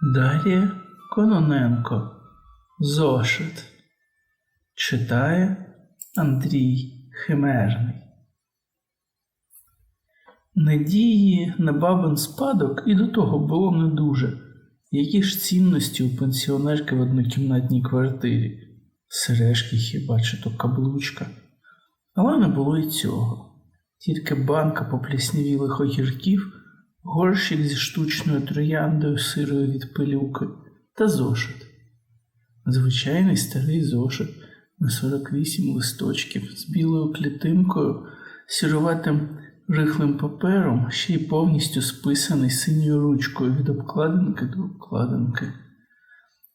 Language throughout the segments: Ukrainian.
Дар'я Кононенко Зошит Читає Андрій Химерний. Надії на бабин спадок і до того було не дуже. Які ж цінності у пенсіонерки в однокімнатній квартирі? Сережки хіба чи то каблучка. Але не було й цього. Тільки банка попліснявілих огірків, горщик зі штучною трояндою сирою від пилюки та зошит. Звичайний старий зошит на 48 листочків з білою клітинкою, сіруватим рихлим папером, ще й повністю списаний синьою ручкою від обкладинки до обкладинки.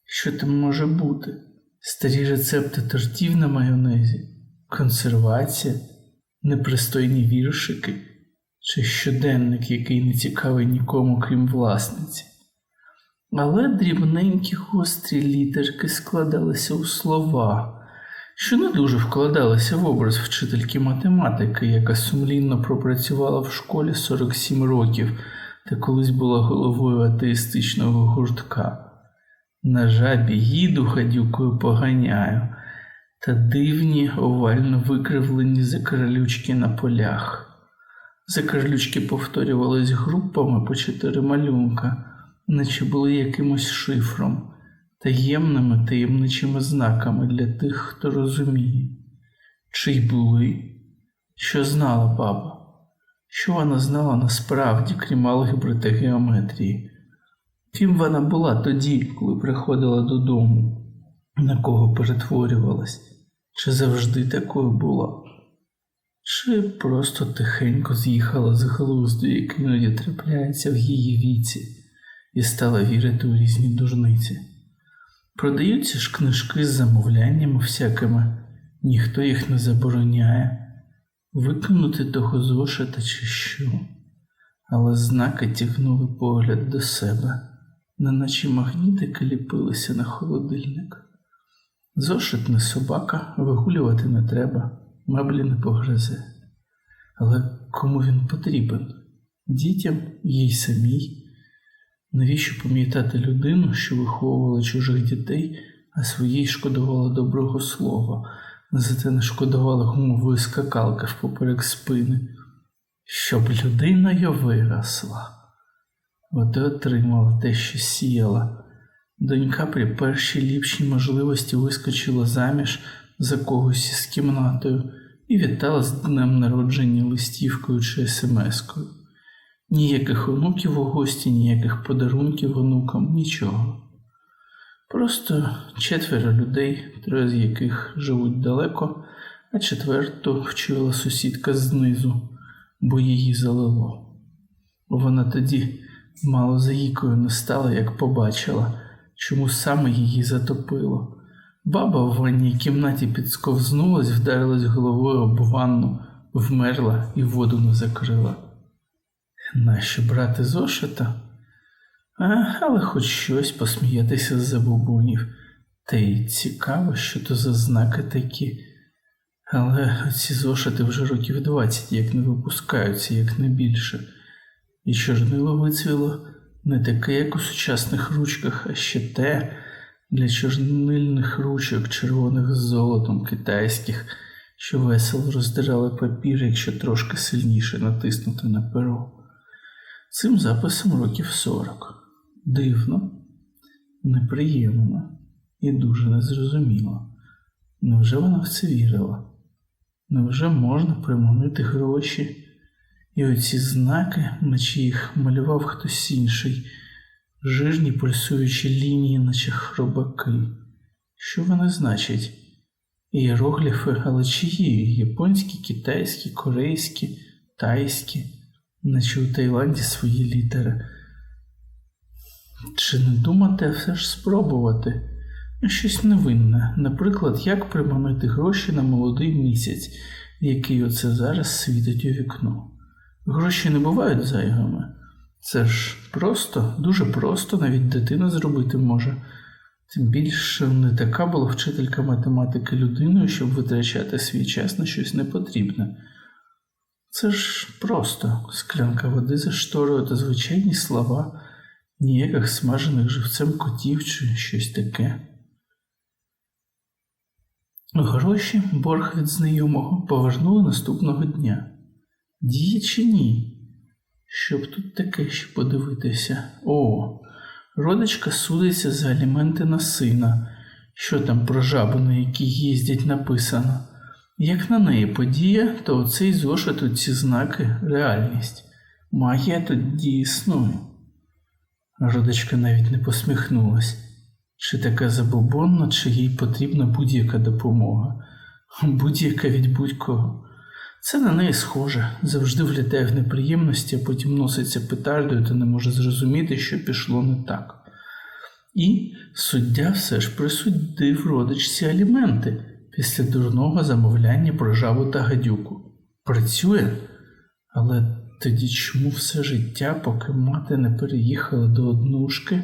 Що там може бути? Старі рецепти тортів на майонезі, консервація, непристойні віршики чи щоденник, який не цікавий нікому, крім власниці. Але дрібненькі гострі літерки складалися у слова, що не дуже вкладалися в образ вчительки математики, яка сумлінно пропрацювала в школі 47 років та колись була головою атеїстичного гуртка. На жабі їду гадюкою поганяю, та дивні овально викривлені закарлючки на полях. Закарлючки повторювались групами по чотири малюнка, наче були якимось шифром, таємними таємничими знаками для тих, хто розуміє, чи й були, що знала баба, що вона знала насправді, крім алгебри та геометрії. Ким вона була тоді, коли приходила додому, на кого перетворювалась, чи завжди такою була, чи просто тихенько з'їхала з глузду, який іноді трапляється в її віці, і стала вірити у різні дурниці. Продаються ж книжки з замовляннями всякими, ніхто їх не забороняє, викинути того зошита чи що, але знаки тягнули погляд до себе неначе магнітики ліпилися на холодильник. Зошит не собака, вигулювати не треба, меблі не погризе. Але кому він потрібен? Дітям, їй самій. Навіщо пам'ятати людину, що виховувала чужих дітей, а своїй шкодувала доброго слова, зате не шкодувала гумової скакалки впоперек спини, щоб людиною виросла. От і отримала те, що сіяла. Донька при першій ліпшій можливості вискочила заміж за когось із кімнатою і вітала з днем народження листівкою чи смс-кою. Ніяких онуків у гості, ніяких подарунків онукам, нічого. Просто четверо людей, троє з яких живуть далеко, а четверту вчула сусідка знизу, бо її залило. Вона тоді мало заїкою не стала, як побачила, чому саме її затопило. Баба в ванній кімнаті підсковзнулась, вдарилась головою об ванну, вмерла і воду не закрила. Нащо брати зошита? А, але хоч щось посміятися з забубунів. Та й цікаво, що то за знаки такі. Але ці зошити вже років двадцять як не випускаються, як не більше. І чорнило вицвіло не таке, як у сучасних ручках, а ще те для чорнильних ручок, червоних з золотом китайських, що весело роздирали папір, якщо трошки сильніше натиснути на перо. Цим записом років сорок. Дивно, неприємно і дуже незрозуміло. Невже вона в це вірила? Невже можна приманити гроші? І оці знаки, наче їх малював хтось інший, жирні пульсуючі лінії, наче хробаки. Що вони значать? Іерогліфи, але чиї? Японські, китайські, корейські, тайські, наче у Таїланді свої літери. Чи не думати, а все ж спробувати? Щось невинне, наприклад, як приманити гроші на молодий місяць, який оце зараз світить у вікно. Гроші не бувають зайвими. Це ж просто, дуже просто, навіть дитина зробити може. Тим більше не така була вчителька математики людиною, щоб витрачати свій час на щось непотрібне. Це ж просто склянка води за шторою та звичайні слова, ніяких смажених живцем котів чи щось таке. Гроші борг від знайомого повернули наступного дня. Діє чи ні? Щоб тут таке ще подивитися. О, родичка судиться за аліменти на сина. Що там про жабу, на якій їздять, написано. Як на неї подія, то оцей зошит у ці знаки реальність. Магія тоді існує. Родичка навіть не посміхнулась. Чи така забобонна, чи їй потрібна будь-яка допомога, будь-яка від будь-кого. Це на неї схоже, завжди влітає в неприємності, а потім носиться петардою та не може зрозуміти, що пішло не так. І суддя все ж присудив родичці аліменти після дурного замовляння про жабу та гадюку. Працює, але тоді чому все життя, поки мати не переїхала до однушки,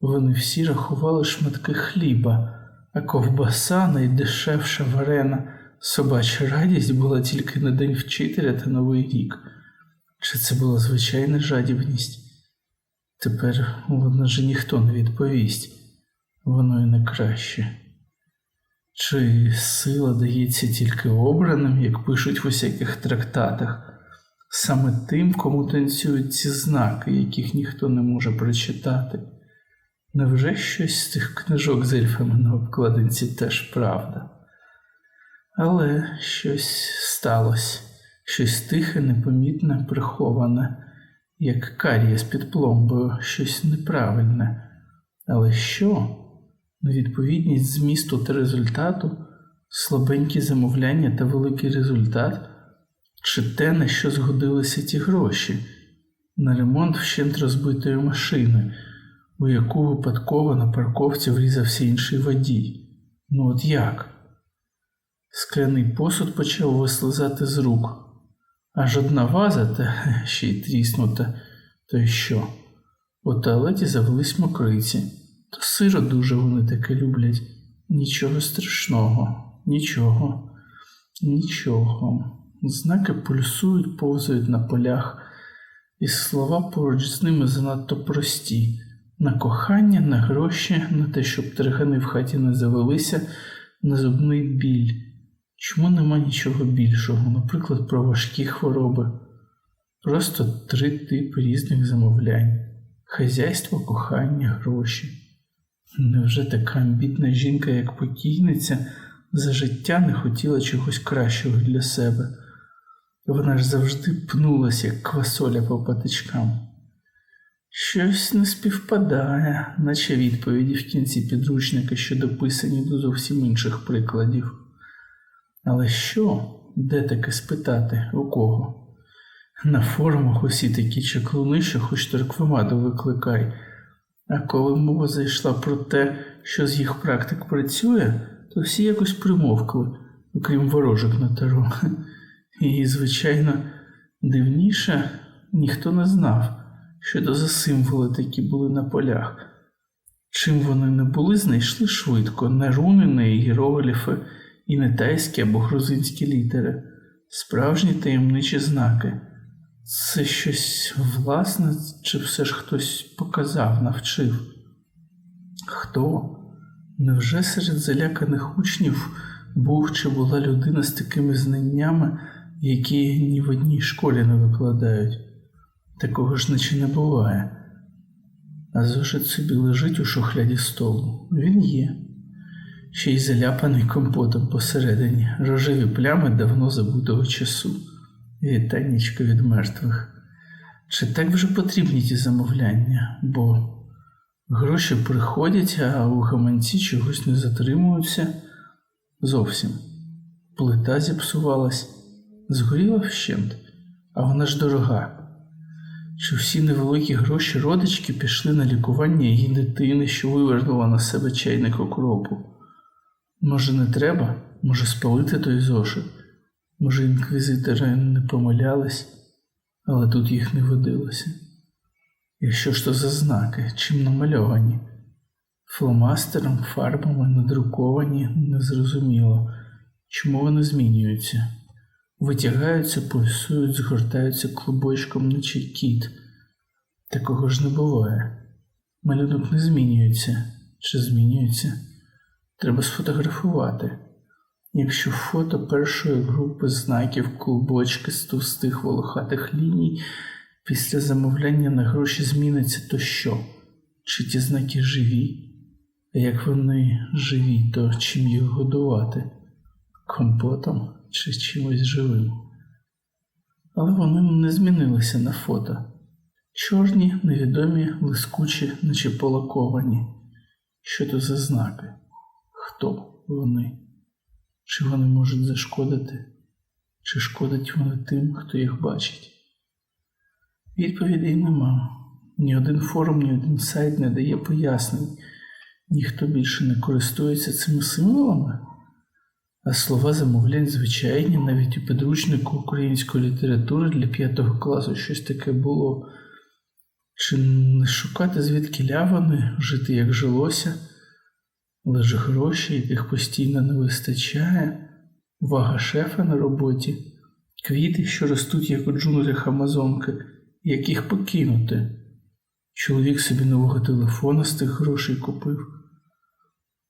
вони всі рахували шматки хліба, а ковбаса найдешевша варена, собача радість була тільки на день вчителя та Новий рік. Чи це була звичайна жадібність? Тепер вона же ніхто не відповість, воно і не краще. Чи сила дається тільки обраним, як пишуть в усяких трактатах, саме тим, кому танцюють ці знаки, яких ніхто не може прочитати? Невже щось з тих книжок з ельфами на обкладинці теж правда? Але щось сталося, щось тихе, непомітне, приховане, як карія з під пломбою, щось неправильне. Але що? Невідповідність змісту та результату, слабенькі замовляння та великий результат, чи те, на що згодилися ті гроші, на ремонт вщент розбитої машини, у яку випадково на парковці врізався інший водій. Ну от як? Скляний посуд почав вислизати з рук, аж одна ваза, та ще й тріснута, то й що? У туалеті завелись мокриці. То сиро дуже вони таке люблять. Нічого страшного, нічого, нічого. Знаки пульсують, повзають на полях, і слова поруч з ними занадто прості на кохання, на гроші, на те, щоб тригани в хаті не завелися, на зубний біль. Чому нема нічого більшого, наприклад, про важкі хвороби? Просто три типи різних замовлянь: хазяйство, кохання, гроші. Невже така амбітна жінка, як покійниця, за життя не хотіла чогось кращого для себе? Вона ж завжди пнулася, як квасоля по патичкам. Щось не співпадає, наче відповіді в кінці підручника, що дописані до зовсім інших прикладів. Але що, де таке спитати, у кого? На форумах усі такі чаклуни, що хоч торквемаду викликай. А коли мова зайшла про те, що з їх практик працює, то всі якось примовкли, окрім ворожок на таро. І, звичайно, дивніше ніхто не знав, що то за символи такі були на полях. Чим вони не були, знайшли швидко не руни, не іерогліфи, і не тайські або грузинські літери, справжні таємничі знаки. Це щось власне, чи все ж хтось показав, навчив? Хто? Невже серед заляканих учнів був чи була людина з такими знаннями, які ні в одній школі не викладають? Такого ж наче не буває. А зошит собі лежить у шухляді столу. Він є. Ще й заляпаний компотом посередині, рожеві плями давно забутого часу. Вітаннячко від мертвих. Чи так вже потрібні ті замовляння? Бо гроші приходять, а у гаманці чогось не затримуються зовсім. Плита зіпсувалась, згоріла вщент, а вона ж дорога. Чи всі невеликі гроші родички пішли на лікування її дитини, що вивернула на себе чайник окропу? Може, не треба? Може, спалити той зошит? Може, інквізитори не помилялись, але тут їх не водилося. І що ж то за знаки, чим намальовані? Фломастером, фарбами надруковані, незрозуміло, чому вони змінюються, витягаються, пульсують, згортаються клубочком, наче кіт. Такого ж не буває. Малюнок не змінюється. Чи змінюється? Треба сфотографувати. Якщо фото першої групи знаків клубочки з товстих волохатих ліній після замовляння на гроші зміниться, то що? Чи ті знаки живі? А як вони живі, то чим їх годувати? Компотом чи чимось живим? Але вони не змінилися на фото. Чорні, невідомі, блискучі, наче полаковані. Що то за знаки? Хто вони? Чи вони можуть зашкодити? Чи шкодять вони тим, хто їх бачить? Відповідей нема. Ні один форум, ні один сайт не дає пояснень. Ніхто більше не користується цими символами, а слова замовлянь звичайні, навіть у підручнику української літератури для п'ятого класу щось таке було. Чи не шукати звідки лявани, жити як жилося, лише гроші, яких постійно не вистачає, увага шефа на роботі, квіти, що ростуть, як у джунглях Амазонки, яких покинути. Чоловік собі нового телефона з тих грошей купив.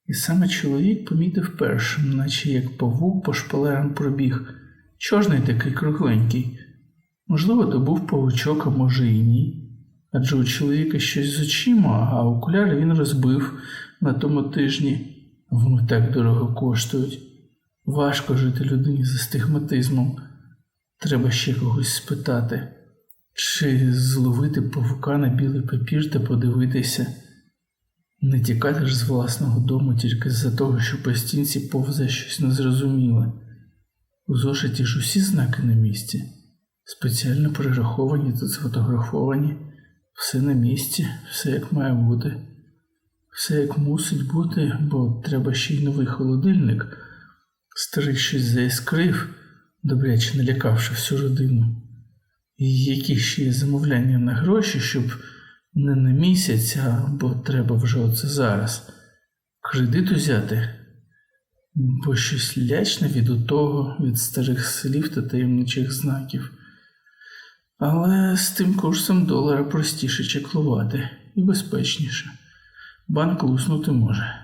І саме чоловік помітив першим, наче як павук по шпалерам пробіг, чорний такий кругленький. Можливо, то був павучок, а може і ні. Адже у чоловіка щось з очима, а окуляри він розбив на тому тижні. Вони так дорого коштують. Важко жити людині з астигматизмом. Треба ще когось спитати, чи зловити павука на білий папір та подивитися. Не тікати ж з власного дому тільки з-за того, що по стінці повзе щось незрозуміле. У зошиті ж усі знаки на місці, спеціально перераховані та сфотографовані, все на місці, все як має бути, все як мусить бути, бо треба ще й новий холодильник. Старий щось заіскрив, добряче налякавши всю родину. І які ще є замовляння на гроші, щоб не на місяць, а бо треба вже оце зараз. Кредит узяти, бо щось лячне від утого, від старих слів та таємничих знаків. Але з тим курсом долара простіше чеклувати і безпечніше. Банк луснути може,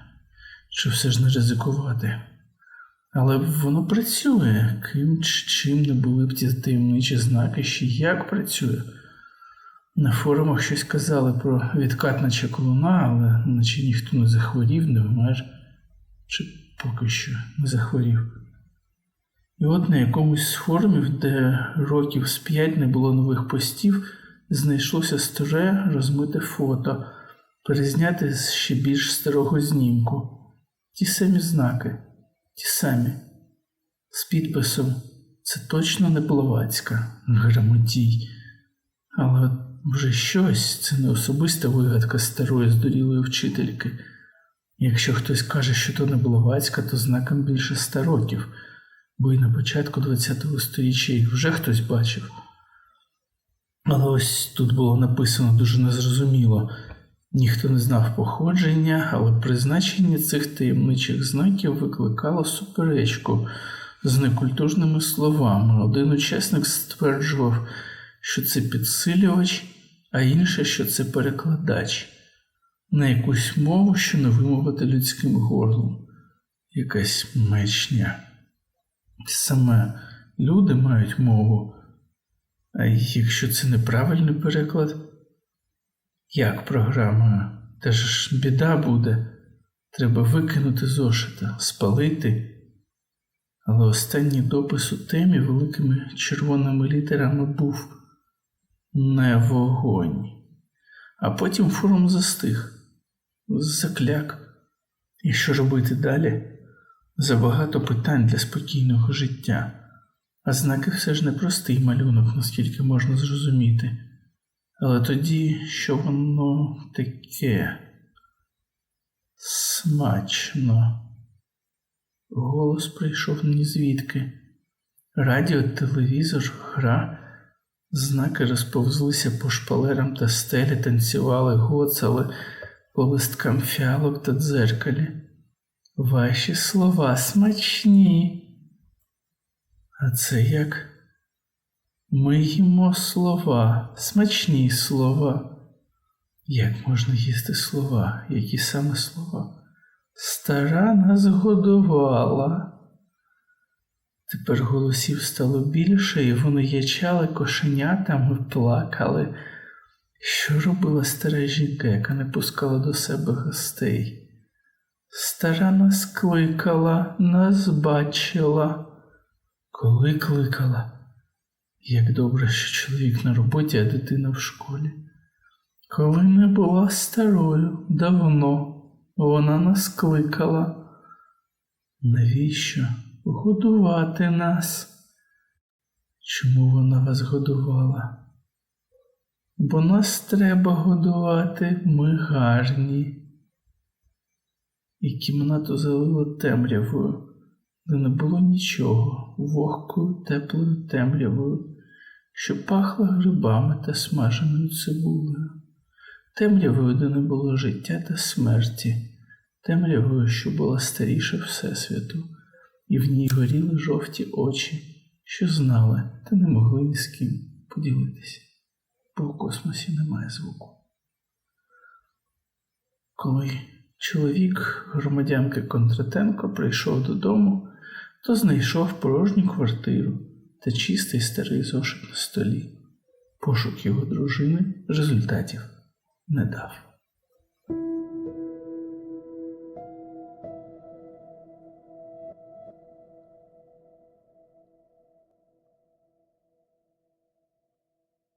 чи все ж не ризикувати. Але воно працює, ким чи чим не були б ті таємничі знаки, ще як працює. На форумах щось казали про відкат на чаклуна, але наче ніхто не захворів, не вмер, чи поки що не захворів. І от на якомусь з форумів, де років з п'ять не було нових постів, знайшлося старе розмите фото, перезняте з ще більш старого знімку. Ті самі знаки, ті самі, з підписом це точно не Блаватська, Грамотій. Але вже щось це не особиста вигадка старої здурілої вчительки. Якщо хтось каже, що то не Блаватська, то знаком більше ста років, бо й на початку ХХ століття їх вже хтось бачив. Але ось тут було написано дуже незрозуміло. Ніхто не знав походження, але призначення цих таємничих знаків викликало суперечку з некультурними словами. Один учасник стверджував, що це підсилювач, а інший, що це перекладач на якусь мову, що не вимовити людським горлом. Якась мечня. Саме люди мають мову, а якщо це неправильний переклад, як програма? Та ж біда буде. Треба викинути зошита, спалити. Але останній допис у темі великими червоними літерами був не вогонь. А потім форум застиг, закляк. І що робити далі? Забагато питань для спокійного життя, а знаки все ж непростий малюнок, наскільки можна зрозуміти. Але тоді, що воно таке смачно. Голос прийшов ні звідки. Радіо, телевізор, гра, знаки розповзлися по шпалерам та стелі, танцювали, гоцали по листкам фіалок та дзеркалі. Ваші слова смачні. А це як? Ми їмо слова, смачні слова. Як можна їсти слова? Які саме слова? Стара нас годувала. Тепер голосів стало більше, і вони ячали кошенятами, плакали. Що робила стара жінка, яка не пускала до себе гостей? Стара нас кликала, нас бачила. Коли кликала? Як добре, що чоловік на роботі, а дитина в школі. Коли не була старою, давно вона нас кликала. Навіщо годувати нас? Чому вона вас годувала? Бо нас треба годувати, ми гарні. І кімнату залило темрявою, де не було нічого, вогкою теплою темрявою, що пахла грибами та смаженою цибулею, темрявою, де не було життя та смерті, темрявою, що була старіша Всесвіту, і в ній горіли жовті очі, що знали та не могли ні з ким поділитися, бо в космосі немає звуку. Коли чоловік громадянки Кондратенко прийшов додому, то знайшов порожню квартиру та чистий старий зошит на столі. Пошук його дружини результатів не дав.